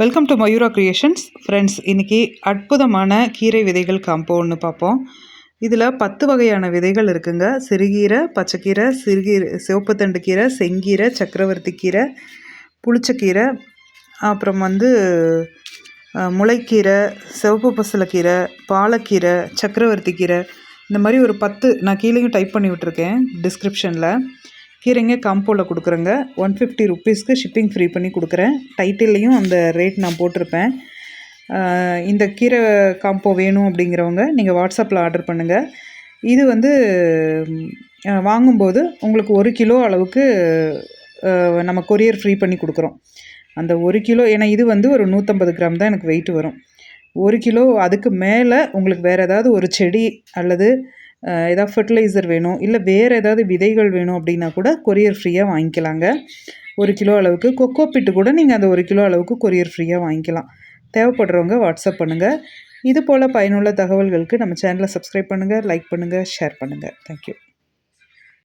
Welcome to Mayura creations friends இன்றைக்கி அற்புதமான கீரை விதைகள் காம்போ ஒன்று பார்ப்போம். இதில் பத்து வகையான விதைகள் இருக்குங்க. சிறுகீரை பச்சைக்கீரை சிறுகீரை சிவப்பு தண்டு கீரை செங்கீரை சக்கரவர்த்தி கீரை புளிச்சக்கீரை அப்புறம் வந்து முளைக்கீரை சிவப்பு பசலக்கீரை பாலக்கீரை சக்கரவர்த்தி கீரை. இந்த மாதிரி ஒரு பத்து நான் கீழேயும் டைப் பண்ணி விட்ருக்கேன் டிஸ்கிரிப்ஷனில் கீரைங்க காம்போவில் கொடுக்குறேங்க. ஒன் ஃபிஃப்டி ருப்பீஸ்க்கு ஷிப்பிங் ஃப்ரீ பண்ணி கொடுக்குறேன். டைட்டில்லையும் அந்த ரேட் நான் போட்டிருப்பேன். இந்த கீரை காம்போ வேணும் அப்படிங்கிறவங்க நீங்கள் வாட்ஸ்அப்பில் ஆர்டர் பண்ணுங்கள் இது வந்து வாங்கும்போது உங்களுக்கு ஒரு கிலோ அளவுக்கு நம்ம கொரியர் ஃப்ரீ பண்ணி கொடுக்குறோம். அந்த ஒரு கிலோ ஏன்னா இது வந்து ஒரு நூற்றம்பது கிராம் தான் எனக்கு வெயிட் வரும். ஒரு கிலோ அதுக்கு மேலே உங்களுக்கு வேறு ஏதாவது ஒரு செடி அல்லது ஏதாவது ஃபர்டிலைசர் வேணும் இல்லை வேறு ஏதாவது விதைகள் வேணும் அப்படின்னா கூட கொரியர் ஃப்ரீயாக வாங்கிக்கலாங்க. ஒரு கிலோ அளவுக்கு கொக்கோ பிட்டு கூட நீங்கள் அந்த ஒரு கிலோ அளவுக்கு கொரியர் ஃப்ரீயாக வாங்கிக்கலாம். தேவைப்படுறவங்க வாட்ஸ்அப் பண்ணுங்கள் இது போல் பயனுள்ள தகவல்களுக்கு நம்ம சேனலை சப்ஸ்கிரைப் பண்ணுங்கள் லைக் பண்ணுங்கள் ஷேர் பண்ணுங்கள் தேங்க்யூ